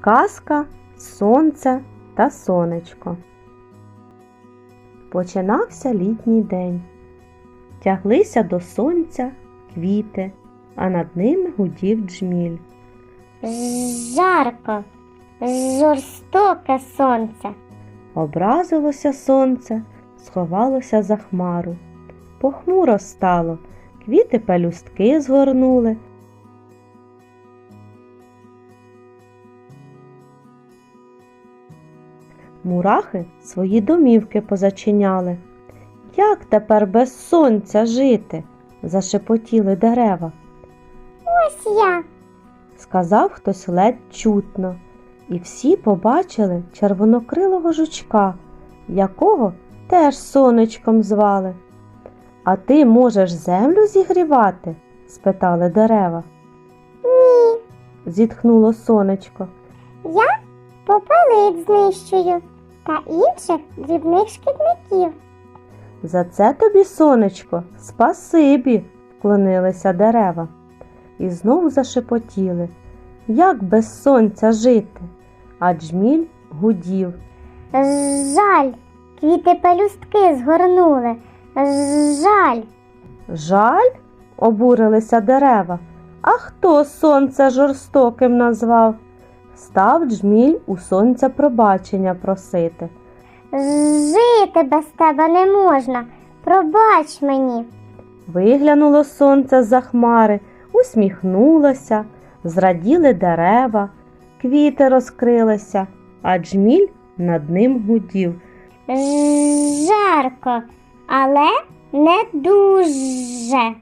Казка, сонце та сонечко. Починався літній день. Тяглися до сонця квіти, а над ними гудів джміль. Жарко, жорстоке сонце. Образилося сонце, сховалося за хмару. Похмуро стало, квіти пелюстки згорнули. Мурахи свої домівки позачиняли. Як тепер без сонця жити? зашепотіли дерева. Ось я. сказав хтось ледь чутно, і всі побачили червонокрилого жучка, якого теж сонечком звали. А ти можеш землю зігрівати? спитали дерева. Ні. Зітхнуло сонечко. Я попелиць знищую та інших дрібних шкідників. За це тобі, сонечко, спасибі, вклонилися дерева. І знову зашепотіли. Як без сонця жити? А джміль гудів. Жаль, квіти пелюстки згорнули. Жаль. Жаль? обурилися дерева. А хто сонце жорстоким назвав? Став джміль у сонця пробачення просити. Жити без тебе не можна. Пробач мені. Виглянуло сонце за хмари, усміхнулося, зраділи дерева, квіти розкрилися, а джміль над ним гудів. Жарко, але не дуже.